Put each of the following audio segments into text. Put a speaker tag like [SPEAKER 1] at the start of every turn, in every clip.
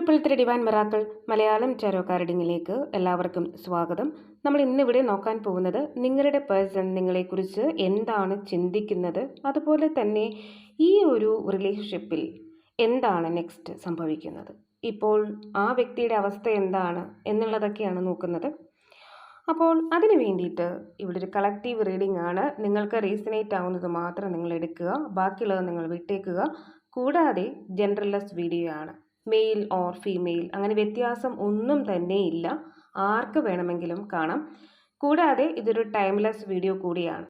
[SPEAKER 1] Triple three divine miracles Malayalam tarot കാർഡിങ്ങിലേക്ക് എല്ലാവർക്കും സ്വാഗതം. നമ്മൾ ഇന്നിവിടെ നോക്കാൻ പോകുന്നത് നിങ്ങളുടെ പേഴ്സൺ നിങ്ങളെക്കുറിച്ച് എന്താണ് ചിന്തിക്കുന്നത്? അതുപോലെ തന്നെ ഈ ഒരു റിലേഷൻഷിപ്പിൽ എന്താണ് നെക്സ്റ്റ് സംഭവിക്കുന്നത്? ഇപ്പോൾ ആ വ്യക്തിയുടെ അവസ്ഥ എന്താണ് എന്നുള്ളതൊക്കെയാണ് നോക്കുന്നത്. അപ്പോൾ അതിന് വേണ്ടിയിട്ട് ഇവിടെ ഒരു കളക്റ്റീവ് റീഡിംഗ് ആണ്. നിങ്ങൾക്ക് റീസണേറ്റ് ആവുന്നത് മാത്രം നിങ്ങൾ എടുക്കുക. ബാക്കിയുള്ളത് നിങ്ങൾ വിട്ടേക്കുക. കൂടാതെ ജനറൽലെസ് വീഡിയോ ആണ്. മെയിൽ ഓർ ഫീമെയിൽ അങ്ങനെ വ്യത്യാസം ഒന്നും തന്നെ ഇല്ല. ആർക്ക് വേണമെങ്കിലും കാണാം. കൂടാതെ ഇതൊരു ടൈംലെസ് വീഡിയോ കൂടിയാണ്.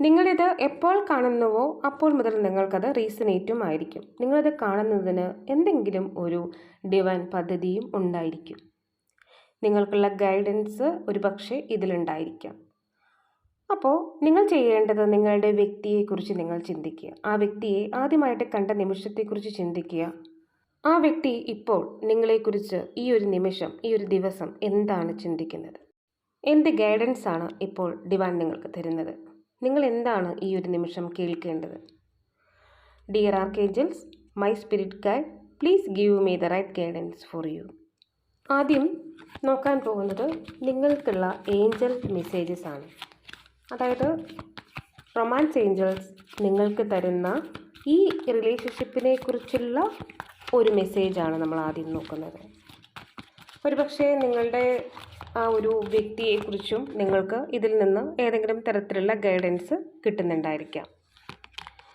[SPEAKER 1] നിങ്ങളിത് എപ്പോൾ കാണുന്നുവോ അപ്പോൾ മുതൽ നിങ്ങൾക്കത് റീസണേറ്റും ആയിരിക്കും. നിങ്ങളിത് കാണുന്നതിന് എന്തെങ്കിലും ഒരു ഡിവൈൻ പദ്ധതിയും ഉണ്ടായിരിക്കും. നിങ്ങൾക്കുള്ള ഗൈഡൻസ് ഒരു പക്ഷേ ഇതിലുണ്ടായിരിക്കാം. അപ്പോൾ നിങ്ങൾ ചെയ്യേണ്ടത് നിങ്ങളുടെ വ്യക്തിയെക്കുറിച്ച് നിങ്ങൾ ചിന്തിക്കുക. ആ വ്യക്തിയെ ആദ്യമായിട്ട് കണ്ട നിമിഷത്തെക്കുറിച്ച് ചിന്തിക്കുക. ആ വ്യക്തി ഇപ്പോൾ നിങ്ങളെക്കുറിച്ച് ഈ ഒരു നിമിഷം ഈ ഒരു ദിവസം എന്താണ് ചിന്തിക്കുന്നത്? എന്ത് ഗൈഡൻസ് ആണ് ഇപ്പോൾ ഡിവാൻ നിങ്ങൾക്ക് തരുന്നത്? നിങ്ങൾ എന്താണ് ഈ ഒരു നിമിഷം കേൾക്കേണ്ടത്? Dear archangels my spirit guide please give me the right guidance for you ആദ്യം നോക്കാൻ പോകുന്നത് നിങ്ങൾക്കുള്ള ഏഞ്ചൽ മെസ്സേജസ് ആണ്. അതായത് റൊമാൻസ് ഏഞ്ചൽസ് നിങ്ങൾക്ക് തരുന്ന ഈ റിലേഷൻഷിപ്പിനെ കുറിച്ചുള്ള ഒരു മെസ്സേജാണ് നമ്മൾ ആദ്യം നോക്കുന്നത്. ഒരുപക്ഷേ നിങ്ങളുടെ ആ ഒരു വ്യക്തിയെക്കുറിച്ചും നിങ്ങൾക്ക് ഇതിൽ നിന്ന് ഏതെങ്കിലും തരത്തിലുള്ള guidance കിട്ടുന്നുണ്ടായിരിക്കാം.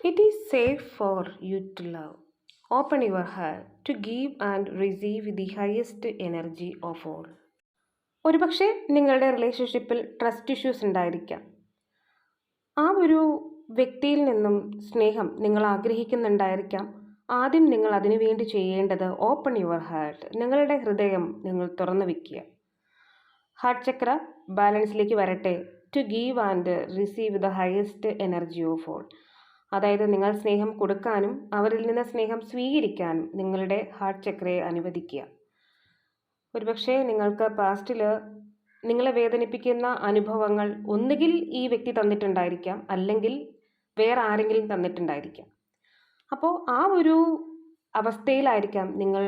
[SPEAKER 1] It is safe for you to love open your heart to give and receive the highest energy of all ഒരുപക്ഷെ നിങ്ങളുടെ റിലേഷൻഷിപ്പിൽ ട്രസ്റ്റ് ഇഷ്യൂസ് ഉണ്ടായിരിക്കാം. ആ ഒരു വ്യക്തിയിൽ നിന്നും സ്നേഹം നിങ്ങൾ ആഗ്രഹിക്കുന്നുണ്ടായിരിക്കാം. ആദ്യം നിങ്ങൾ അതിനു വേണ്ടി ചെയ്യേണ്ടത് ഓപ്പൺ യുവർ ഹാർട്ട് നിങ്ങളുടെ ഹൃദയം നിങ്ങൾ തുറന്നു വയ്ക്കുക ഹാർട്ട് ചക്ര ബാലൻസിലേക്ക് വരട്ടെ. To give and receive the highest energy of all അതായത് നിങ്ങൾ സ്നേഹം കൊടുക്കാനും അവരിൽ നിന്ന് സ്നേഹം സ്വീകരിക്കാനും നിങ്ങളുടെ ഹാർട്ട് ചക്രയെ അനുവദിക്കുക. ഒരുപക്ഷെ നിങ്ങൾക്ക് പാസ്റ്റിൽ നിങ്ങളെ വേദനിപ്പിക്കുന്ന അനുഭവങ്ങൾ ഒന്നുകിൽ ഈ വ്യക്തി തന്നിട്ടുണ്ടായിരിക്കാം അല്ലെങ്കിൽ വേറെ ആരെങ്കിലും തന്നിട്ടുണ്ടായിരിക്കാം. അപ്പോൾ ആ ഒരു അവസ്ഥയിലായിരിക്കാം നിങ്ങൾ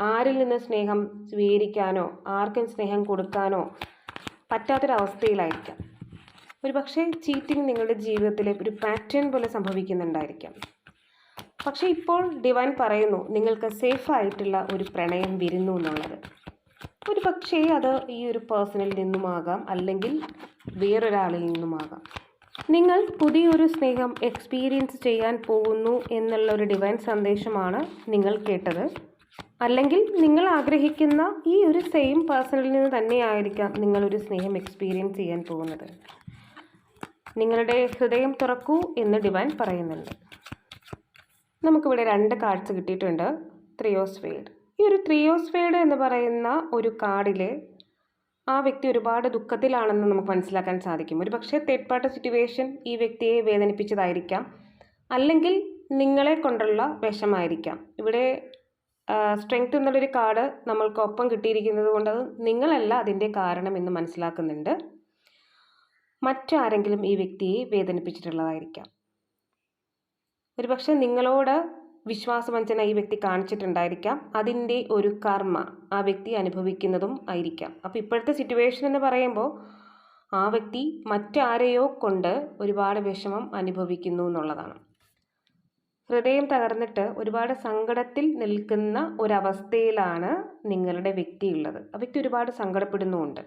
[SPEAKER 1] ആരിൽ നിന്ന് സ്നേഹം സ്വീകരിക്കാനോ ആർക്കും സ്നേഹം കൊടുക്കാനോ പറ്റാത്തൊരവസ്ഥയിലായിരിക്കാം. ഒരു പക്ഷേ ചീറ്റിംഗ് നിങ്ങളുടെ ജീവിതത്തിൽ ഒരു പാറ്റേൺ പോലെ സംഭവിക്കുന്നുണ്ടായിരിക്കാം. പക്ഷേ ഇപ്പോൾ ഡിവൈൻ പറയുന്നു നിങ്ങൾക്ക് സേഫ് ആയിട്ടുള്ള ഒരു പ്രണയം വരുന്നു എന്നുള്ളത്. ഒരു പക്ഷേ അത് ഈ ഒരു പേഴ്സണിൽ നിന്നുമാകാം അല്ലെങ്കിൽ വേറൊരാളിൽ നിന്നുമാകാം. നിങ്ങൾ പുതിയൊരു സ്നേഹം എക്സ്പീരിയൻസ് ചെയ്യാൻ പോകുന്നു എന്നുള്ള ഒരു ഡിവൈൻ സന്ദേശമാണ് നിങ്ങൾ കേട്ടത്. അല്ലെങ്കിൽ നിങ്ങൾ ആഗ്രഹിക്കുന്ന ഈ ഒരു സെയിം പേഴ്സണിൽ നിന്ന് തന്നെയായിരിക്കാം നിങ്ങളൊരു സ്നേഹം എക്സ്പീരിയൻസ് ചെയ്യാൻ പോകുന്നത്. നിങ്ങളുടെ ഹൃദയം തുറക്കൂ എന്ന് ഡിവൈൻ പറയുന്നുണ്ട്. നമുക്കിവിടെ രണ്ട് കാർഡ്സ് കിട്ടിയിട്ടുണ്ട്. ത്രിയോസ്ഫേഡ് ഈ ഒരു ത്രിയോസ്ഫേഡ് എന്ന് പറയുന്ന ഒരു കാർഡിൽ ആ വ്യക്തി ഒരുപാട് ദുഃഖത്തിലാണെന്ന് നമുക്ക് മനസ്സിലാക്കാൻ സാധിക്കും. ഒരു പക്ഷേ തേർഡ് പാർട്ടി സിറ്റുവേഷൻ ഈ വ്യക്തിയെ വേദനിപ്പിച്ചതായിരിക്കാം. അല്ലെങ്കിൽ നിങ്ങളെ കൊണ്ടുള്ള വിഷമായിരിക്കാം. ഇവിടെ സ്ട്രെങ്ത് എന്നുള്ളൊരു കാർഡ് നമ്മൾക്കൊപ്പം കിട്ടിയിരിക്കുന്നത് കൊണ്ട് അത് നിങ്ങളല്ല അതിന്റെ കാരണം എന്ന് മനസ്സിലാക്കുന്നുണ്ട്. മറ്റാരെങ്കിലും ഈ വ്യക്തിയെ വേദനിപ്പിച്ചിട്ടുള്ളതായിരിക്കാം. ഒരുപക്ഷെ നിങ്ങളോട് വിശ്വാസവഞ്ചന ഈ വ്യക്തി കാണിച്ചിട്ടുണ്ടായിരിക്കാം. അതിന്റെ ഒരു കർമ്മ ആ വ്യക്തി അനുഭവിക്കുന്നതും ആയിരിക്കാം. അപ്പോൾ ഇപ്പോഴത്തെ സിറ്റുവേഷൻ എന്ന് പറയുമ്പോൾ ആ വ്യക്തി മറ്റാരെയോ കൊണ്ട് ഒരുപാട് വിഷമം അനുഭവിക്കുന്നു എന്നുള്ളതാണ്. ഹൃദയം തകർന്നിട്ട് ഒരുപാട് സങ്കടത്തിൽ നിൽക്കുന്ന ഒരവസ്ഥയിലാണ് നിങ്ങളുടെ വ്യക്തി ഉള്ളത് ആ വ്യക്തി ഒരുപാട് സങ്കടപ്പെടുന്നുമുണ്ട്.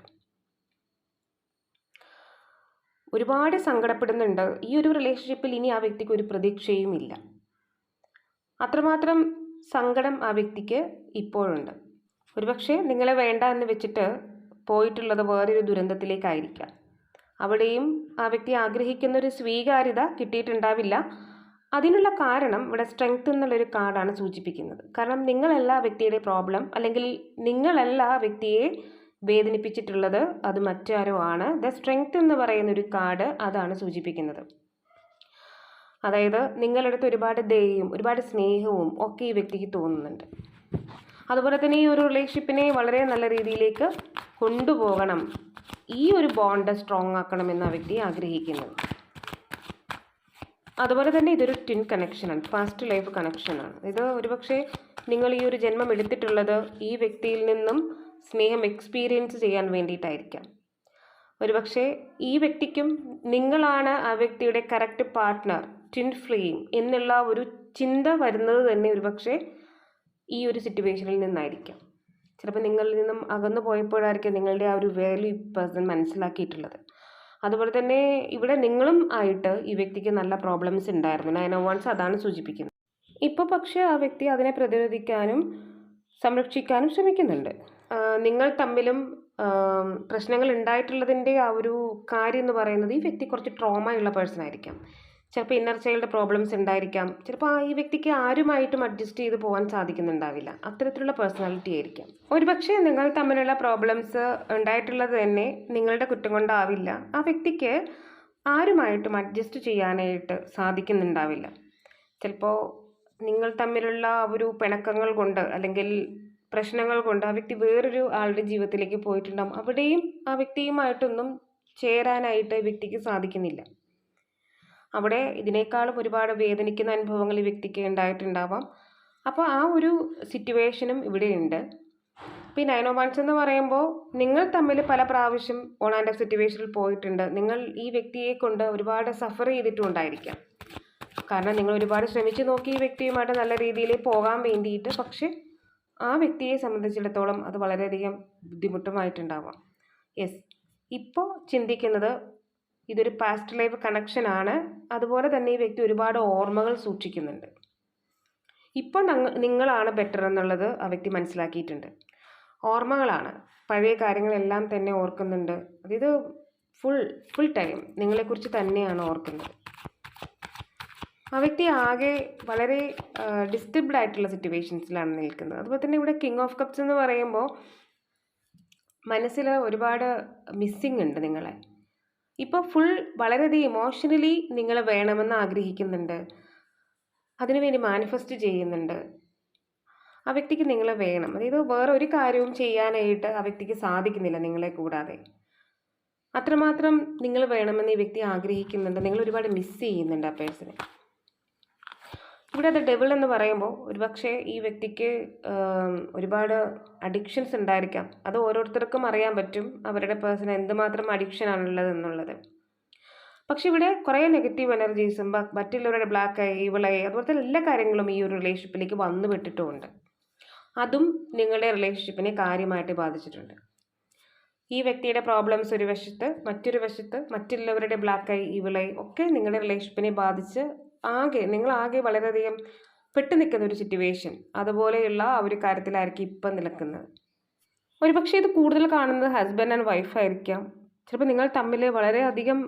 [SPEAKER 1] ഒരുപാട് സങ്കടപ്പെടുന്നുണ്ട്. ഈ ഒരു റിലേഷൻഷിപ്പിൽ ഇനി ആ വ്യക്തിക്ക് ഒരു പ്രതീക്ഷയും ഇല്ല അത്രമാത്രം സങ്കടം ആ വ്യക്തിക്ക് ഇപ്പോഴുണ്ട്. ഒരുപക്ഷെ നിങ്ങളെ വേണ്ട എന്ന് വെച്ചിട്ട് പോയിട്ടുള്ളത് വേറൊരു ദുരന്തത്തിലേക്കായിരിക്കാം. അവിടെയും ആ വ്യക്തി ആഗ്രഹിക്കുന്ന ഒരു സ്വീകാര്യത കിട്ടിയിട്ടുണ്ടാവില്ല. അതിനുള്ള കാരണം ഇവിടെ സ്ട്രെങ്ത് എന്നുള്ളൊരു കാർഡാണ് സൂചിപ്പിക്കുന്നത്. കാരണം നിങ്ങളല്ല ആ വ്യക്തിയുടെ പ്രോബ്ലം അല്ലെങ്കിൽ നിങ്ങളല്ല ആ വ്യക്തിയെ വേദനിപ്പിച്ചിട്ടുള്ളത് അത് മറ്റാരോ ആണ്. ദ സ്ട്രെങ്ത് എന്ന് പറയുന്ന ഒരു കാർഡ് അതാണ് സൂചിപ്പിക്കുന്നത്. അതായത് നിങ്ങളടുത്ത് ഒരുപാട് ദയയും ഒരുപാട് സ്നേഹവും ഒക്കെ ഈ വ്യക്തിക്ക് തോന്നുന്നുണ്ട്. അതുപോലെ തന്നെ ഈ ഒരു റിലേഷൻഷിപ്പിനെ വളരെ നല്ല രീതിയിലേക്ക് കൊണ്ടുപോകണം. ഈ ഒരു ബോണ്ട് സ്ട്രോങ് ആക്കണമെന്ന് ആ വ്യക്തി ആഗ്രഹിക്കുന്നു അതുപോലെ തന്നെ ഇതൊരു ട്വിൻ കണക്ഷനാണ് ഫാസ്റ്റ് ലൈഫ് കണക്ഷനാണ് ഇത് ഒരുപക്ഷെ നിങ്ങൾ ഈ ഒരു ജന്മം എടുത്തിട്ടുള്ളത് ഈ വ്യക്തിയിൽ നിന്നും സ്നേഹം എക്സ്പീരിയൻസ് ചെയ്യാൻ വേണ്ടിയിട്ടായിരിക്കാം. ഒരുപക്ഷെ ഈ വ്യക്തിക്കും നിങ്ങളാണ് ആ വ്യക്തിയുടെ കറക്റ്റ് പാർട്ട്ണർ ട്വിൻ ഫ്ലെയിം എന്നുള്ള ഒരു ചിന്ത വരുന്നത് തന്നെ ഒരുപക്ഷെ ഈ ഒരു സിറ്റുവേഷനിൽ നിന്നായിരിക്കാം. ചിലപ്പോൾ നിങ്ങളിൽ നിന്നും അകന്നു പോയപ്പോഴായിരിക്കും നിങ്ങളുടെ ആ ഒരു വാല്യൂ പേഴ്സൺ മനസ്സിലാക്കിയിട്ടുള്ളത്. അതുപോലെ തന്നെ ഇവിടെ നിങ്ങളും ആയിട്ട് ഈ വ്യക്തിക്ക് നല്ല പ്രോബ്ലംസ് ഉണ്ടായിരുന്നു. നയൻ വൺസ് അതാണ് സൂചിപ്പിക്കുന്നത്. ഇപ്പോൾ പക്ഷേ ആ വ്യക്തി അതിനെ പ്രതിരോധിക്കാനും സംരക്ഷിക്കാനും ശ്രമിക്കുന്നുണ്ട്. നിങ്ങൾ തമ്മിലും പ്രശ്നങ്ങൾ ഉണ്ടായിട്ടുള്ളതിന്റെ ആ ഒരു കാര്യം എന്ന് പറയുന്നത് ഈ വ്യക്തി കുറച്ച് ട്രോമ ഉള്ള പേഴ്സൺ ആയിരിക്കാം. ചിലപ്പോൾ ഇന്നർ ചൈൽഡ് പ്രോബ്ലംസ് ഉണ്ടായിരിക്കാം. ചിലപ്പോൾ ഈ വ്യക്തിക്ക് ആരുമായിട്ടും അഡ്ജസ്റ്റ് ചെയ്ത് പോകാൻ സാധിക്കുന്നുണ്ടാവില്ല. അത്തരത്തിലുള്ള പേഴ്സണാലിറ്റി ആയിരിക്കാം. ഒരുപക്ഷെ നിങ്ങൾ തമ്മിലുള്ള പ്രോബ്ലംസ് ഉണ്ടായിട്ടുള്ളത് തന്നെ നിങ്ങളുടെ കുറ്റം കൊണ്ടാവില്ല. ആ വ്യക്തിക്ക് ആരുമായിട്ടും അഡ്ജസ്റ്റ് ചെയ്യാനായിട്ട് സാധിക്കുന്നുണ്ടാവില്ല. ചിലപ്പോൾ നിങ്ങൾ തമ്മിലുള്ള ഒരു പിണക്കങ്ങൾ കൊണ്ട് അല്ലെങ്കിൽ പ്രശ്നങ്ങൾ കൊണ്ട് ആ വ്യക്തി വേറൊരു ആളുടെ ജീവിതത്തിലേക്ക് പോയിട്ടുണ്ടാകും അവിടെയും ആ വ്യക്തിയുമായിട്ടൊന്നും ചേരാനായിട്ട് വ്യക്തിക്ക് സാധിക്കുന്നില്ല. അവിടെ ഇതിനേക്കാളും ഒരുപാട് വേദനിക്കുന്ന അനുഭവങ്ങൾ ഈ വ്യക്തിക്ക് ഉണ്ടായിട്ടുണ്ടാവാം. അപ്പോൾ ആ ഒരു സിറ്റുവേഷനും ഇവിടെയുണ്ട്. ഇപ്പോൾ ഈ നയനോമാൻസ് എന്ന് പറയുമ്പോൾ നിങ്ങൾ തമ്മിൽ പല പ്രാവശ്യം ഓൺ ആൻഡ് സിറ്റുവേഷനിൽ പോയിട്ടുണ്ട്. നിങ്ങൾ ഈ വ്യക്തിയെ കൊണ്ട് ഒരുപാട് സഫർ ചെയ്തിട്ടുണ്ടായിരിക്കാം കാരണം നിങ്ങൾ ഒരുപാട് ശ്രമിച്ചു നോക്കി ഈ വ്യക്തിയുമായിട്ട് നല്ല രീതിയിൽ പോകാൻ വേണ്ടിയിട്ട്. പക്ഷെ ആ വ്യക്തിയെ സംബന്ധിച്ചിടത്തോളം അത് വളരെയധികം ബുദ്ധിമുട്ടുമായിട്ടുണ്ടാവാം. യെസ്. ഇപ്പോൾ ചിന്തിക്കുന്നത് ഇതൊരു പാസ്റ്റ് ലൈഫ് കണക്ഷനാണ് അതുപോലെ തന്നെ ഈ വ്യക്തി ഒരുപാട് ഓർമ്മകൾ സൂക്ഷിക്കുന്നുണ്ട്. ഇപ്പോൾ നിങ്ങളാണ് ബെറ്റർ എന്നുള്ളത് ആ വ്യക്തി മനസ്സിലാക്കിയിട്ടുണ്ട്. ഓർമ്മകളാണ്. പഴയ കാര്യങ്ങളെല്ലാം തന്നെ ഓർക്കുന്നുണ്ട്. അതായത് ഫുൾ ഫുൾ ടൈം നിങ്ങളെക്കുറിച്ച് തന്നെയാണ് ഓർക്കുന്നത്. ആ വ്യക്തി ആകെ വളരെ ഡിസ്റ്റർബ്ഡ് ആയിട്ടുള്ള സിറ്റുവേഷൻസിലാണ് നിൽക്കുന്നത്. അതുപോലെ തന്നെ ഇവിടെ കിങ് ഓഫ് കപ്സ് എന്ന് പറയുമ്പോൾ മനസ്സിൽ ഒരുപാട് മിസ്സിങ് ഉണ്ട് നിങ്ങളെ. ഇപ്പോൾ ഫുൾ വളരെയധികം ഇമോഷണലി നിങ്ങൾ വേണമെന്ന് ആഗ്രഹിക്കുന്നുണ്ട്. അതിനുവേണ്ടി മാനിഫെസ്റ്റ് ചെയ്യുന്നുണ്ട്. ആ വ്യക്തിക്ക് നിങ്ങളെ വേണം. അതായത് വേറെ ഒരു കാര്യവും ചെയ്യാനായിട്ട് ആ വ്യക്തിക്ക് സാധിക്കുന്നില്ല നിങ്ങളെ കൂടാതെ. അത്രമാത്രം നിങ്ങൾ വേണമെന്ന് ഈ വ്യക്തി ആഗ്രഹിക്കുന്നുണ്ട്. നിങ്ങൾ ഒരുപാട് മിസ് ചെയ്യുന്നുണ്ട് ആ പേഴ്സണെ ഇവിടെ അത് ഡെവിൾ എന്ന് പറയുമ്പോൾ ഒരുപക്ഷെ ഈ വ്യക്തിക്ക് ഒരുപാട് അഡിക്ഷൻസ് ഉണ്ടായിരിക്കാം. അത് ഓരോരുത്തർക്കും അറിയാൻ പറ്റും. അവരുടെ പേഴ്സൺ എന്തുമാത്രം അഡിക്ഷൻ ആണുള്ളത് എന്നുള്ളത് പക്ഷെ ഇവിടെ കുറേ നെഗറ്റീവ് എനർജീസും മറ്റുള്ളവരുടെ ബ്ലാക്ക് ഐ ഈവിൾ ഐ അതുപോലത്തെ എല്ലാ കാര്യങ്ങളും ഈ ഒരു റിലേഷൻഷിപ്പിലേക്ക് വന്നു പെട്ടിട്ടുമുണ്ട് അതും നിങ്ങളുടെ റിലേഷൻഷിപ്പിനെ കാര്യമായിട്ട് ബാധിച്ചിട്ടുണ്ട്. ഈ വ്യക്തിയുടെ പ്രോബ്ലംസ് ഒരു വശത്ത് മറ്റൊരു വശത്ത് മറ്റുള്ളവരുടെ ബ്ലാക്ക് ഐ ഈവിൾ ഒക്കെ നിങ്ങളുടെ റിലേഷൻഷിപ്പിനെ ബാധിച്ച് ആകെ നിങ്ങൾ ആകെ വളരെയധികം പെട്ടു നിൽക്കുന്ന ഒരു സിറ്റുവേഷൻ അതുപോലെയുള്ള ആ ഒരു കാര്യത്തിലായിരിക്കും ഇപ്പം നിൽക്കുന്നത്. ഒരുപക്ഷെ ഇത് കൂടുതൽ കാണുന്നത് ഹസ്ബൻഡ് ആൻഡ് വൈഫായിരിക്കാം ചിലപ്പോൾ നിങ്ങൾ തമ്മിൽ വളരെയധികം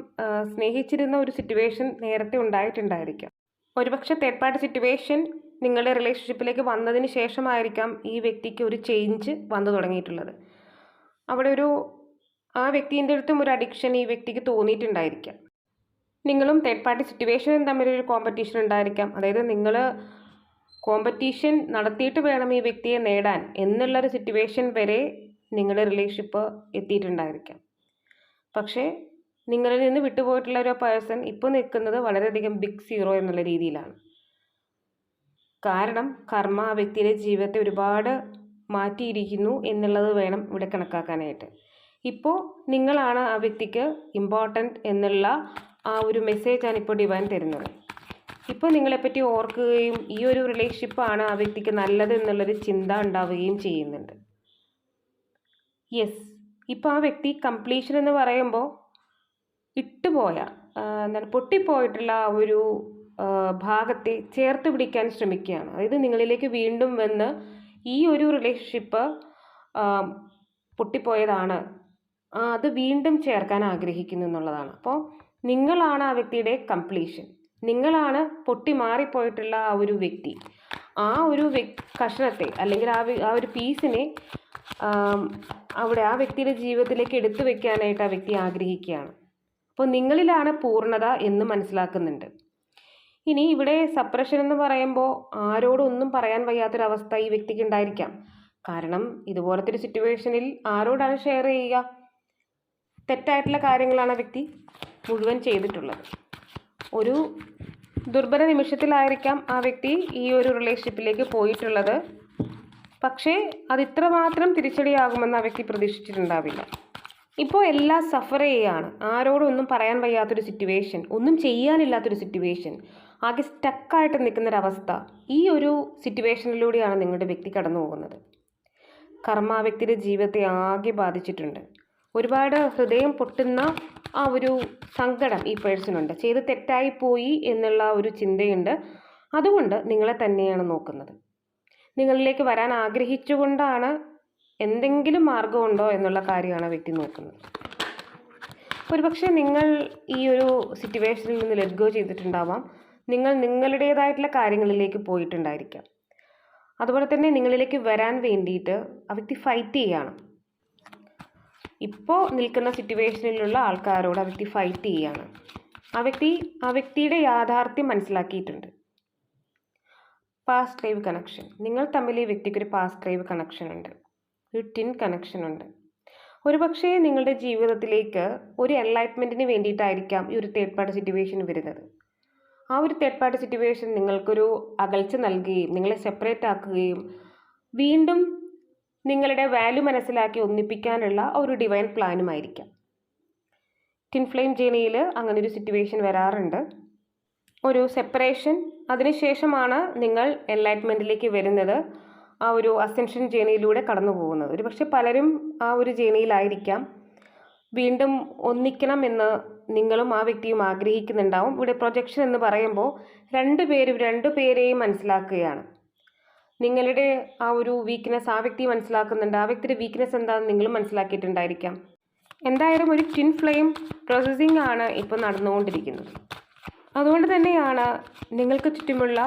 [SPEAKER 1] സ്നേഹിച്ചിരുന്ന ഒരു സിറ്റുവേഷൻ നേരത്തെ ഉണ്ടായിട്ടുണ്ടായിരിക്കാം. ഒരുപക്ഷെ തേർഡ് പാർട്ടി സിറ്റുവേഷൻ നിങ്ങളുടെ റിലേഷൻഷിപ്പിലേക്ക് വന്നതിന് ശേഷമായിരിക്കാം ഈ വ്യക്തിക്ക് ഒരു ചേഞ്ച് വന്നു തുടങ്ങിയിട്ടുള്ളത്. അവിടെ ഒരു ആ വ്യക്തിന്റെ അടുത്തും ഒരു അഡിക്ഷൻ ഈ വ്യക്തിക്ക് തോന്നിയിട്ടുണ്ടായിരിക്കാം. നിങ്ങളും തേർഡ് പാർട്ടി സിറ്റുവേഷനും തമ്മിലൊരു കോമ്പറ്റീഷൻ ഉണ്ടായിരിക്കാം. അതായത് നിങ്ങൾ കോമ്പറ്റീഷൻ നടത്തിയിട്ട് വേണം ഈ വ്യക്തിയെ നേടാൻ എന്നുള്ളൊരു സിറ്റുവേഷൻ വരെ നിങ്ങളുടെ റിലേഷൻഷിപ്പ് എത്തിയിട്ടുണ്ടായിരിക്കാം. പക്ഷേ നിങ്ങളിൽ നിന്ന് വിട്ടുപോയിട്ടുള്ള ഒരു പേഴ്സൺ ഇപ്പോൾ നിൽക്കുന്നത് വളരെയധികം ബിഗ് സീറോ എന്നുള്ള രീതിയിലാണ്. കാരണം കർമ്മ ആ വ്യക്തിയുടെ ജീവിതത്തെ ഒരുപാട് മാറ്റിയിരിക്കുന്നു എന്നുള്ളത് വേണം ഇവിടെ കണക്കാക്കാനായിട്ട്. ഇപ്പോൾ നിങ്ങളാണ് ആ വ്യക്തിക്ക് ഇമ്പോർട്ടന്റ് എന്നുള്ള ആ ഒരു മെസ്സേജാണ് ഇപ്പോൾ ഡിവൈൻ തരുന്നത്. ഇപ്പോൾ നിങ്ങളെപ്പറ്റി ഓർക്കുകയും ഈ ഒരു റിലേഷൻഷിപ്പാണ് ആ വ്യക്തിക്ക് നല്ലത് എന്നുള്ളൊരു ചിന്ത ഉണ്ടാവുകയും ചെയ്യുന്നുണ്ട്. യെസ് ഇപ്പോൾ ആ വ്യക്തി കംപ്ലീഷൻ എന്ന് പറയുമ്പോൾ ഇട്ടുപോയ എന്താണ് പൊട്ടിപ്പോയിട്ടുള്ള ആ ഒരു ഭാഗത്തെ ചേർത്ത് പിടിക്കാൻ ശ്രമിക്കുകയാണ്. അതായത് നിങ്ങളിലേക്ക് വീണ്ടും വന്ന് ഈ ഒരു റിലേഷൻഷിപ്പ് പൊട്ടിപ്പോയതാണ്. അത് വീണ്ടും ചേർക്കാൻ ആഗ്രഹിക്കുന്നു എന്നുള്ളതാണ്. അപ്പോൾ നിങ്ങളാണ് ആ വ്യക്തിയുടെ കംപ്ലീഷൻ നിങ്ങളാണ് പൊട്ടി മാറിപ്പോയിട്ടുള്ള ആ ഒരു വ്യക്തി. ആ ഒരു കഷ്ണത്തെ അല്ലെങ്കിൽ ആ ആ ഒരു പീസിനെ അവിടെ ആ വ്യക്തിയുടെ ജീവിതത്തിലേക്ക് എടുത്തു വെക്കാനായിട്ട് ആ വ്യക്തി ആഗ്രഹിക്കുകയാണ്. അപ്പോൾ നിങ്ങളിലാണ് പൂർണത എന്ന് മനസ്സിലാക്കുന്നുണ്ട്. ഇനി ഇവിടെ സപ്രഷൻ എന്ന് പറയുമ്പോൾ ആരോടൊന്നും പറയാൻ വയ്യാത്തൊരവസ്ഥ ഈ വ്യക്തിക്ക് ഉണ്ടായിരിക്കാം. കാരണം ഇതുപോലത്തെ ഒരു സിറ്റുവേഷനിൽ ആരോടാണ് ഷെയർ ചെയ്യുക? തെറ്റായിട്ടുള്ള കാര്യങ്ങളാണ് വ്യക്തി. മുഴുവൻ ചെയ്തിട്ടുള്ളത്. ഒരു ദുർബല നിമിഷത്തിലായിരിക്കാം ആ വ്യക്തി ഈ ഒരു റിലേഷൻഷിപ്പിലേക്ക് പോയിട്ടുള്ളത്. പക്ഷേ അത് ഇത്രമാത്രം തിരിച്ചടിയാകുമെന്ന് ആ വ്യക്തി പ്രതീക്ഷിച്ചിട്ടുണ്ടാവില്ല. ഇപ്പോൾ എല്ലാം സഫർ ചെയ്യുകയാണ് ആരോടൊന്നും പറയാൻ വയ്യാത്തൊരു സിറ്റുവേഷൻ ഒന്നും ചെയ്യാനില്ലാത്തൊരു സിറ്റുവേഷൻ ആകെ സ്റ്റക്കായിട്ട് നിൽക്കുന്നൊരവസ്ഥ ഈ ഒരു സിറ്റുവേഷനിലൂടെയാണ് നിങ്ങളുടെ വ്യക്തി കടന്നു പോകുന്നത് കർമ്മ വ്യക്തിയുടെ ജീവിതത്തെ ആകെ ബാധിച്ചിട്ടുണ്ട്. ഒരുപാട് ഹൃദയം പൊട്ടുന്ന ആ ഒരു സങ്കടം ഈ പേഴ്സണുണ്ട്. ചെയ്ത് തെറ്റായി പോയി എന്നുള്ള ഒരു ചിന്തയുണ്ട്. അതുകൊണ്ട് നിങ്ങളെ തന്നെയാണ് നോക്കുന്നത്. നിങ്ങളിലേക്ക് വരാൻ ആഗ്രഹിച്ചുകൊണ്ടാണ് എന്തെങ്കിലും മാർഗമുണ്ടോ എന്നുള്ള കാര്യമാണ് വ്യക്തി നോക്കുന്നത്. ഒരുപക്ഷെ നിങ്ങൾ ഈ ഒരു സിറ്റുവേഷനിൽ നിന്ന് ലെറ്റ് ഗോ ചെയ്തിട്ടുണ്ടാവാം. നിങ്ങൾ നിങ്ങളുടേതായിട്ടുള്ള കാര്യങ്ങളിലേക്ക് പോയിട്ടുണ്ടായിരിക്കാം. അതുപോലെ തന്നെ നിങ്ങളിലേക്ക് വരാൻ വേണ്ടിയിട്ട് ആ വ്യക്തി ഫൈറ്റ് ചെയ്യാണ് ഇപ്പോൾ നിൽക്കുന്ന സിറ്റുവേഷനിലുള്ള ആൾക്കാരോട് ആ വ്യക്തി ഫൈറ്റ് ചെയ്യുകയാണ് ആ വ്യക്തി ആ വ്യക്തിയുടെ യാഥാർത്ഥ്യം മനസ്സിലാക്കിയിട്ടുണ്ട്. പാസ്റ്റ് ലൈവ് കണക്ഷൻ നിങ്ങൾ തമ്മിൽ ഈ വ്യക്തിക്ക് ഒരു പാസ്റ്റ് ലൈവ് കണക്ഷൻ ഉണ്ട്. ഒരു ടിൻ കണക്ഷൻ ഉണ്ട്. ഒരുപക്ഷേ നിങ്ങളുടെ ജീവിതത്തിലേക്ക് ഒരു എൻലൈറ്റ്മെന്റിന് വേണ്ടിയിട്ടായിരിക്കാം ഈ ഒരു തേർഡ് പാർട്ടി സിറ്റുവേഷൻ വരുന്നത്. ആ ഒരു തേർഡ് പാർട്ടി സിറ്റുവേഷൻ നിങ്ങൾക്കൊരു അകൽച്ച നൽകുകയും നിങ്ങളെ സെപ്പറേറ്റ് ആക്കുകയും വീണ്ടും നിങ്ങളുടെ വാല്യൂ മനസ്സിലാക്കി ഒന്നിപ്പിക്കാനുള്ള ഒരു ഡിവൈൻ പ്ലാനുമായിരിക്കാം ടിൻ ഫ്ലെയിം ജേണിയിൽ അങ്ങനെ ഒരു സിറ്റുവേഷൻ വരാറുണ്ട്. ഒരു സെപ്പറേഷൻ അതിനുശേഷമാണ് നിങ്ങൾ എൻലൈറ്റ്മെന്റിലേക്ക് വരുന്നത് ആ ഒരു അസെൻഷൻ ജേണിയിലൂടെ കടന്നു പോകുന്നത്. ഒരു പക്ഷെ പലരും ആ ഒരു ജേണിയിലായിരിക്കാം വീണ്ടും ഒന്നിക്കണം എന്ന് നിങ്ങളും ആ വ്യക്തിയും ആഗ്രഹിക്കുന്നുണ്ടാവും. ഇവിടെ പ്രൊജക്ഷൻ എന്ന് പറയുമ്പോൾ രണ്ട് പേരും രണ്ടു പേരെയും മനസ്സിലാക്കുകയാണ്. നിങ്ങളുടെ ആ ഒരു വീക്ക്നെസ് ആ വ്യക്തി മനസ്സിലാക്കുന്നുണ്ട്. ആ വ്യക്തിയുടെ വീക്ക്നെസ് എന്താണെന്ന് നിങ്ങൾ മനസ്സിലാക്കിയിട്ടുണ്ടായിരിക്കാം. എന്തായാലും ഒരു ട്വിൻ ഫ്ലെയിം പ്രോസസ്സിംഗ് ആണ് ഇപ്പോൾ നടന്നുകൊണ്ടിരിക്കുന്നത്. അതുകൊണ്ട് തന്നെയാണ് നിങ്ങൾക്ക് ചുറ്റുമുള്ള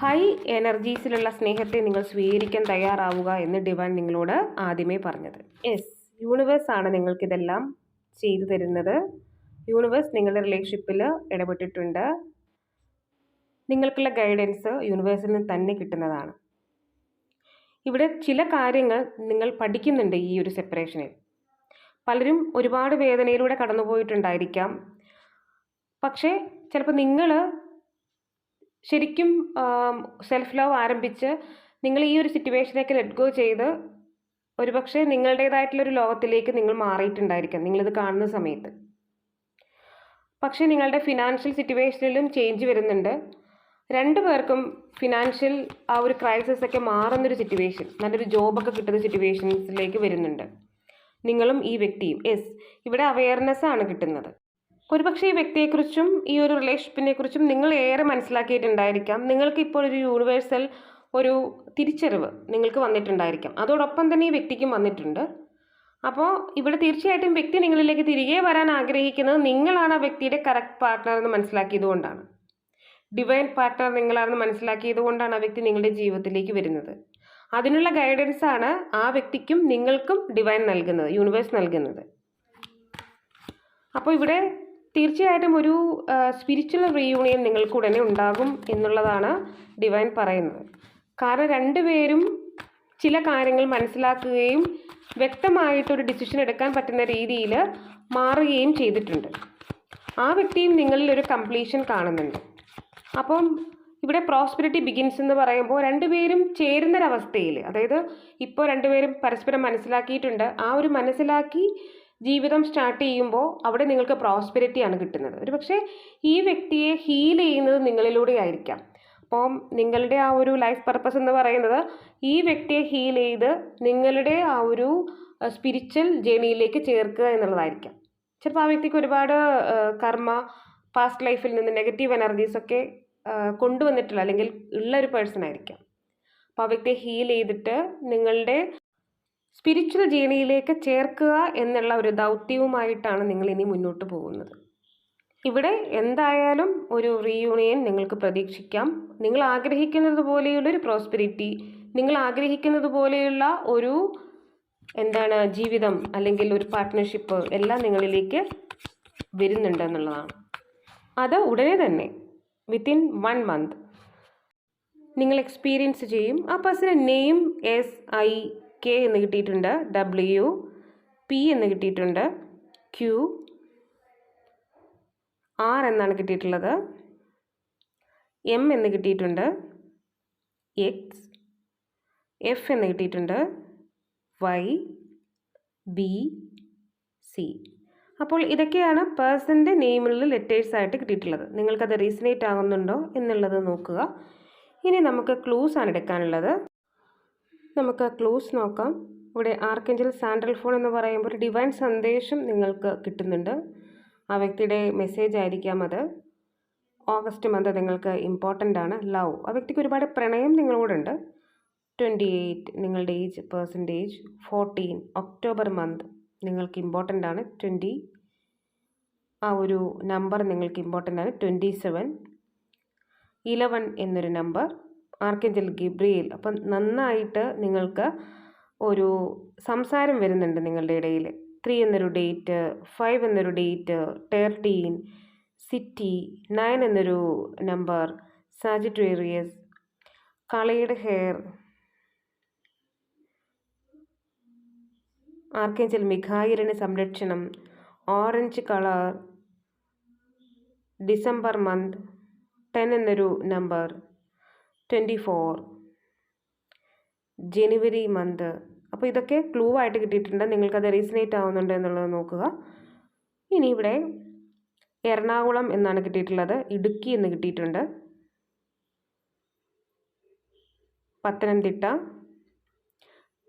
[SPEAKER 1] ഹൈ എനർജീസിലുള്ള സ്നേഹത്തെ നിങ്ങൾ സ്വീകരിക്കാൻ തയ്യാറാവുക എന്ന് ഡിവാൻ നിങ്ങളോട് ആദ്യമേ പറഞ്ഞത്. യെസ് യൂണിവേഴ്സ് ആണ് നിങ്ങൾക്കിതെല്ലാം ചെയ്തു തരുന്നത്. യൂണിവേഴ്സ് നിങ്ങളുടെ റിലേഷൻഷിപ്പിൽ ഇടപെട്ടിട്ടുണ്ട്. നിങ്ങൾക്കുള്ള ഗൈഡൻസ് യൂണിവേഴ്സിൽ നിന്ന് തന്നെ കിട്ടുന്നതാണ്. ഇവിടെ ചില കാര്യങ്ങൾ നിങ്ങൾ പഠിക്കുന്നുണ്ട് ഈ ഒരു സെപ്പറേഷനിൽ പലരും ഒരുപാട് വേദനയിലൂടെ കടന്നുപോയിട്ടുണ്ടായിരിക്കാം. പക്ഷേ ചിലപ്പോൾ നിങ്ങൾ ശരിക്കും സെൽഫ് ലവ് ആരംഭിച്ച് നിങ്ങൾ ഈ ഒരു സിറ്റുവേഷനിലേക്ക് ലെറ്റ് ഗോ ചെയ്ത് ഒരുപക്ഷെ നിങ്ങളുടേതായിട്ടുള്ളൊരു ലോകത്തിലേക്ക് നിങ്ങൾ മാറിയിട്ടുണ്ടായിരിക്കാം. നിങ്ങളിത് കാണുന്ന സമയത്ത്. പക്ഷേ നിങ്ങളുടെ ഫിനാൻഷ്യൽ സിറ്റുവേഷനിലും ചേഞ്ച് വരുന്നുണ്ട്. രണ്ടു പേർക്കും ഫിനാൻഷ്യൽ ആ ഒരു ക്രൈസിസ് ഒക്കെ മാറുന്നൊരു സിറ്റുവേഷൻ നല്ലൊരു ജോബൊക്കെ കിട്ടുന്ന സിറ്റുവേഷൻസിലേക്ക് വരുന്നുണ്ട്. നിങ്ങളും ഈ വ്യക്തിയും യെസ് ഇവിടെ അവയർനെസ് ആണ് കിട്ടുന്നത്. ഒരുപക്ഷെ ഈ വ്യക്തിയെക്കുറിച്ചും ഈ ഒരു റിലേഷൻഷിപ്പിനെക്കുറിച്ചും നിങ്ങൾ ഏറെ മനസ്സിലാക്കിയിട്ടുണ്ടായിരിക്കാം. നിങ്ങൾക്ക് ഇപ്പോൾ ഒരു യൂണിവേഴ്സൽ ഒരു തിരിച്ചറിവ് നിങ്ങൾക്ക് വന്നിട്ടുണ്ടായിരിക്കാം. അതോടൊപ്പം തന്നെ ഈ വ്യക്തിക്കും വന്നിട്ടുണ്ട്. അപ്പോൾ ഇവിടെ തീർച്ചയായിട്ടും വ്യക്തി നിങ്ങളിലേക്ക് തിരികെ വരാൻ ആഗ്രഹിക്കുന്നത് നിങ്ങളാണ് ആ വ്യക്തിയുടെ കറക്റ്റ് പാർട്ട്ണർ എന്ന് മനസ്സിലാക്കിയത് കൊണ്ടാണ്. ഡിവൈൻ പാർട്ട്ണർ നിങ്ങളാണെന്ന് മനസ്സിലാക്കിയത് കൊണ്ടാണ് ആ വ്യക്തി നിങ്ങളുടെ ജീവിതത്തിലേക്ക് വരുന്നത്. അതിനുള്ള ഗൈഡൻസ് ആണ് ആ വ്യക്തിക്കും നിങ്ങൾക്കും ഡിവൈൻ നൽകുന്നത് യൂണിവേഴ്സ് നൽകുന്നത്. അപ്പോൾ ഇവിടെ തീർച്ചയായിട്ടും ഒരു സ്പിരിച്വൽ റീയൂണിയൻ നിങ്ങൾക്ക് ഉടനെ ഉണ്ടാകും എന്നുള്ളതാണ് ഡിവൈൻ പറയുന്നത്. കാരണം രണ്ടുപേരും ചില കാര്യങ്ങൾ മനസ്സിലാക്കുകയും വ്യക്തമായിട്ടൊരു ഡിസിഷൻ എടുക്കാൻ പറ്റുന്ന രീതിയിൽ മാറുകയും ചെയ്തിട്ടുണ്ട്. ആ വ്യക്തിയും നിങ്ങളിൽ ഒരു കംപ്ലീഷൻ കാണുന്നുണ്ട്. അപ്പം ഇവിടെ പ്രോസ്പെരിറ്റി ബിഗിൻസ് എന്ന് പറയുമ്പോൾ രണ്ടുപേരും ചേരുന്നൊരവസ്ഥയിൽ അതായത് ഇപ്പോൾ രണ്ടുപേരും പരസ്പരം മനസ്സിലാക്കിയിട്ടുണ്ട്. ആ ഒരു മനസ്സിലാക്കി ജീവിതം സ്റ്റാർട്ട് ചെയ്യുമ്പോൾ അവിടെ നിങ്ങൾക്ക് പ്രോസ്പെരിറ്റിയാണ് കിട്ടുന്നത്. ഒരു പക്ഷേ ഈ വ്യക്തിയെ ഹീൽ ചെയ്യുന്നത് നിങ്ങളിലൂടെ ആയിരിക്കാം. അപ്പം നിങ്ങളുടെ ആ ഒരു ലൈഫ് പർപ്പസ് എന്ന് പറയുന്നത് ഈ വ്യക്തിയെ ഹീൽ ചെയ്ത് നിങ്ങളുടെ ആ ഒരു സ്പിരിച്വൽ ജേണിയിലേക്ക് ചേർക്കുക എന്നുള്ളതായിരിക്കാം. ചിലപ്പോൾ ആ വ്യക്തിക്ക് ഒരുപാട് കർമ്മ പാസ്റ്റ് ലൈഫിൽ നിന്ന് നെഗറ്റീവ് എനർജീസ് ഒക്കെ കൊണ്ടുവന്നിട്ടുള്ള അല്ലെങ്കിൽ ഉള്ള ഒരു പേഴ്സൺ ആയിരിക്കാം. അപ്പോൾ ആ വ്യക്തിയെ ഹീൽ ചെയ്തിട്ട് നിങ്ങളുടെ സ്പിരിച്വൽ ജേണിയിലേക്ക് ചേർക്കുക എന്നുള്ള ഒരു ദൗത്യവുമായിട്ടാണ് നിങ്ങൾ ഇനി മുന്നോട്ട് പോകുന്നത്. ഇവിടെ എന്തായാലും ഒരു റീയൂണിയൻ നിങ്ങൾക്ക് പ്രതീക്ഷിക്കാം. നിങ്ങൾ ആഗ്രഹിക്കുന്നത് പോലെയുള്ള ഒരു പ്രോസ്പെരിറ്റി നിങ്ങൾ ആഗ്രഹിക്കുന്നത് പോലെയുള്ള ഒരു എന്താണ് ജീവിതം അല്ലെങ്കിൽ ഒരു പാർട്ട്ണർഷിപ്പ് എല്ലാം നിങ്ങളിലേക്ക് വരുന്നുണ്ട് എന്നുള്ളതാണ്. അത് ഉടനെ തന്നെ വിത്തിൻ വൺ മന്ത് നിങ്ങൾ എക്സ്പീരിയൻസ് ചെയ്യും. ആ personal name S I K എന്ന് കിട്ടിയിട്ടുണ്ട്. ഡബ്ല്യു പി എന്ന് കിട്ടിയിട്ടുണ്ട്. ക്യു ആർ എന്നാണ് കിട്ടിയിട്ടുള്ളത്. എം എന്ന് കിട്ടിയിട്ടുണ്ട്. എക്സ് എഫ് എന്ന് കിട്ടിയിട്ടുണ്ട്. വൈ ബി സി അപ്പോൾ ഇതൊക്കെയാണ് പേഴ്സന്റെ നെയിമിലുള്ള ലെറ്റേഴ്സ് ആയിട്ട് കിട്ടിയിട്ടുള്ളത്. നിങ്ങൾക്കത് റീസണേറ്റ് ആകുന്നുണ്ടോ എന്നുള്ളത് നോക്കുക. ഇനി നമുക്ക് ക്ലൂസ് ആണ് എടുക്കാനുള്ളത്. നമുക്ക് ക്ലൂസ് നോക്കാം. ഇവിടെ ആർക്കെഞ്ചൽ സാൻഡൽ ഫോൺ എന്ന് പറയുമ്പോൾ ഒരു ഡിവൈൻ സന്ദേശം നിങ്ങൾക്ക് കിട്ടുന്നുണ്ട്. ആ വ്യക്തിയുടെ മെസ്സേജ് ആയിരിക്കാം അത്. ഓഗസ്റ്റ് മന്ത് നിങ്ങൾക്ക് ഇമ്പോർട്ടന്റ് ആണ്. ലവ് ആ വ്യക്തിക്ക് ഒരുപാട് പ്രണയം നിങ്ങളോടുണ്ട്. ട്വന്റി എയ്റ്റ് നിങ്ങളുടെ age percentage fourteen October month. നിങ്ങൾക്ക് ഇമ്പോർട്ടന്റ് ആണ്. ട്വന്റി ആ ഒരു നമ്പർ നിങ്ങൾക്ക് ഇമ്പോർട്ടന്റ് ആണ്. ട്വന്റി സെവൻ ഇലവൻ എന്നൊരു നമ്പർ ആർക്കെഞ്ചൽ ഗിബ്രിയിൽ അപ്പം നന്നായിട്ട് നിങ്ങൾക്ക് ഒരു സംസാരം വരുന്നുണ്ട് നിങ്ങളുടെ ഇടയിൽ ത്രീ എന്നൊരു ഡേറ്റ് ഫൈവ് എന്നൊരു ഡേറ്റ് തേർട്ടീൻ സിറ്റി നയൻ എന്നൊരു നമ്പർ സാജിറ്റേറിയസ് കളയുടെ ഹെയർ ആർക്കേഞ്ചൽ മിഖായിലിന് സംരക്ഷണം. Orange colour December month ten എന്നൊരു number. Twenty four. January month. അപ്പോൾ ഇതൊക്കെ ക്ലൂ ആയിട്ട് കിട്ടിയിട്ടുണ്ട്. നിങ്ങൾക്കത് റീസണേറ്റ് ആവുന്നുണ്ട് എന്നുള്ളത് നോക്കുക. ഇനി ഇവിടെ എറണാകുളം എന്നാണ് കിട്ടിയിട്ടുള്ളത്. ഇടുക്കി എന്ന് കിട്ടിയിട്ടുണ്ട്. പത്തനംതിട്ട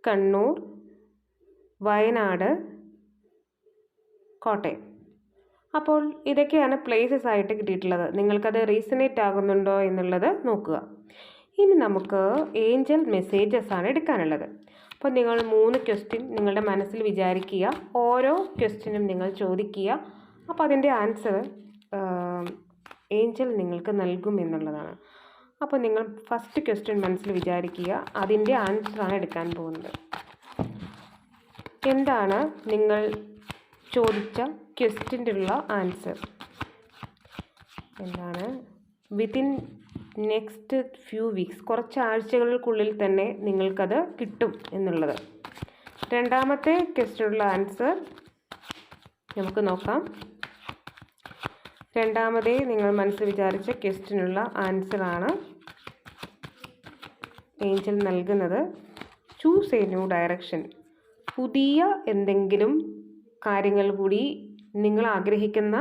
[SPEAKER 1] കണ്ണൂർ വയനാട് കോട്ടയം. അപ്പോൾ ഇതൊക്കെയാണ് പ്ലേസസ് ആയിട്ട് കിട്ടിയിട്ടുള്ളത്. നിങ്ങൾക്കത് റീസണേറ്റ് ആകുന്നുണ്ടോ എന്നുള്ളത് നോക്കുക. ഇനി നമുക്ക് ഏഞ്ചൽ മെസ്സേജസ് ആണ് എടുക്കാനുള്ളത്. അപ്പോൾ നിങ്ങൾ മൂന്ന് ക്വസ്റ്റ്യൻ നിങ്ങളുടെ മനസ്സിൽ വിചാരിക്കുക. ഓരോ ക്വസ്റ്റ്യനും നിങ്ങൾ ചോദിക്കുക. അപ്പോൾ അതിന്റെ ആൻസർ ഏഞ്ചൽ നിങ്ങൾക്ക് നൽകും എന്നുള്ളതാണ്. അപ്പോൾ നിങ്ങൾ ഫസ്റ്റ് ക്വസ്റ്റ്യൻ മനസ്സിൽ വിചാരിക്കുക. അതിന്റെ ആൻസറാണ് എടുക്കാൻ പോകുന്നത്. എന്താണ് നിങ്ങൾ ചോദിച്ച ക്വസ്റ്റിന്റെ ഉള്ള ആൻസർ? എന്താണ്? വിത്തിൻ നെക്സ്റ്റ് ഫ്യൂ വീക്സ് കുറച്ച് ആഴ്ചകൾക്കുള്ളിൽ തന്നെ നിങ്ങൾക്കത് കിട്ടും എന്നുള്ളത്. രണ്ടാമത്തെ ക്വസ്റ്റിനുള്ള ആൻസർ നമുക്ക് നോക്കാം. രണ്ടാമതേ നിങ്ങൾ മനസ്സിൽ വിചാരിച്ച ക്വസ്റ്റിനുള്ള ആൻസറാണ് ഏഞ്ചൽ നൽകുന്നത്. ചൂസ് എ ന്യൂ ഡയറക്ഷൻ പുതിയ എന്തെങ്കിലും കാര്യങ്ങൾ കൂടി നിങ്ങൾ ആഗ്രഹിക്കുന്ന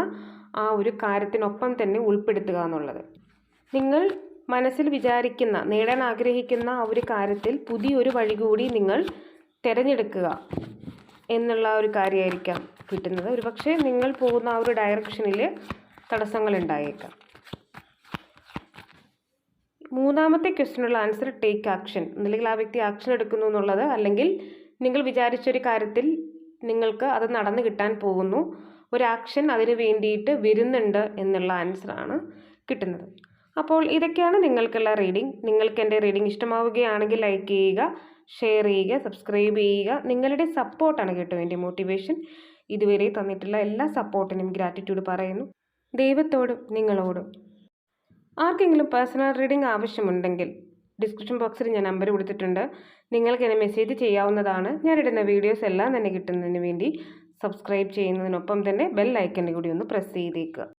[SPEAKER 1] ആ ഒരു കാര്യത്തിനൊപ്പം തന്നെ ഉൾപ്പെടുത്തുക എന്നുള്ളത്. നിങ്ങൾ മനസ്സിൽ വിചാരിക്കുന്ന നേടാൻ ആഗ്രഹിക്കുന്ന ആ ഒരു കാര്യത്തിൽ പുതിയൊരു വഴി കൂടി നിങ്ങൾ തിരഞ്ഞെടുക്കുക എന്നുള്ള ഒരു കാര്യമായിരിക്കാം കിട്ടുന്നത്. ഒരു പക്ഷേ നിങ്ങൾ പോകുന്ന ആ ഒരു ഡയറക്ഷനിൽ തടസ്സങ്ങൾ ഉണ്ടായേക്കാം. മൂന്നാമത്തെ ക്വസ്റ്റിനുള്ള ആൻസർ ടേക്ക് ആക്ഷൻ അല്ലെങ്കിൽ ആ വ്യക്തി ആക്ഷൻ എടുക്കുന്നു എന്നുള്ളത് അല്ലെങ്കിൽ നിങ്ങൾ വിചാരിച്ചൊരു കാര്യത്തിൽ നിങ്ങൾക്ക് അത് നടന്നു കിട്ടാൻ പോകുന്നു. ഒരു ആക്ഷൻ അതിന് വേണ്ടിയിട്ട് വരുന്നുണ്ട് എന്നുള്ള ആൻസറാണ് കിട്ടുന്നത്. അപ്പോൾ ഇതൊക്കെയാണ് നിങ്ങൾക്കുള്ള റീഡിംഗ് നിങ്ങൾക്ക് എന്റെ റീഡിംഗ് ഇഷ്ടമാവുകയാണെങ്കിൽ ലൈക്ക് ചെയ്യുക ഷെയർ ചെയ്യുക സബ്സ്ക്രൈബ് ചെയ്യുക. നിങ്ങളുടെ സപ്പോർട്ടാണ് കേട്ടോ എന്റെ മോട്ടിവേഷൻ ഇതുവരെ തന്നിട്ടുള്ള എല്ലാ സപ്പോർട്ടിനും ഗ്രാറ്റിറ്റ്യൂഡ് പറയുന്നു. ദൈവത്തോടും നിങ്ങളോടും. ആർക്കെങ്കിലും പേഴ്സണൽ റീഡിംഗ് ആവശ്യമുണ്ടെങ്കിൽ ഡിസ്ക്രിപ്ഷൻ ബോക്സിൽ ഞാൻ നമ്പർ കൊടുത്തിട്ടുണ്ട്. നിങ്ങൾക്ക് എന്നെ മെസ്സേജ് ചെയ്യാവുന്നതാണ്. ഞാനിടുന്ന വീഡിയോസ് എല്ലാം തന്നെ കിട്ടുന്നതിന് വേണ്ടി സബ്സ്ക്രൈബ് ചെയ്യുന്നതിനൊപ്പം തന്നെ ബെൽ ഐക്കണിൽ കൂടി ഒന്ന് പ്രസ് ചെയ്തേക്കുക.